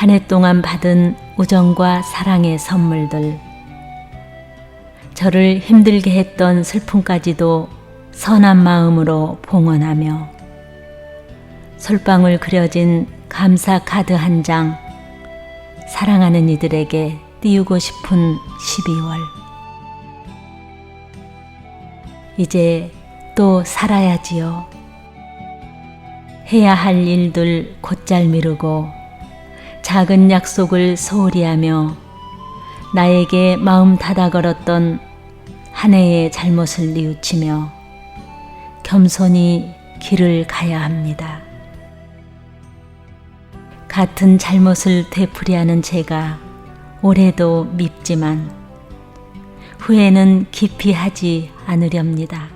한 해 동안 받은 우정과 사랑의 선물들, 저를 힘들게 했던 슬픔까지도 선한 마음으로 봉헌하며 솔방울 그려진 감사 카드 한 장, 사랑하는 이들에게 띄우고 싶은 12월. 이제 또 살아야지요. 해야 할 일들 곧잘 미루고 작은 약속을 소홀히 하며 나에게 마음 닫아 걸었던 한 해의 잘못을 뉘우치며 겸손히 길을 가야 합니다. 같은 잘못을 되풀이하는 제가 올해도 밉지만 후회는 깊이 하지 않으렵니다.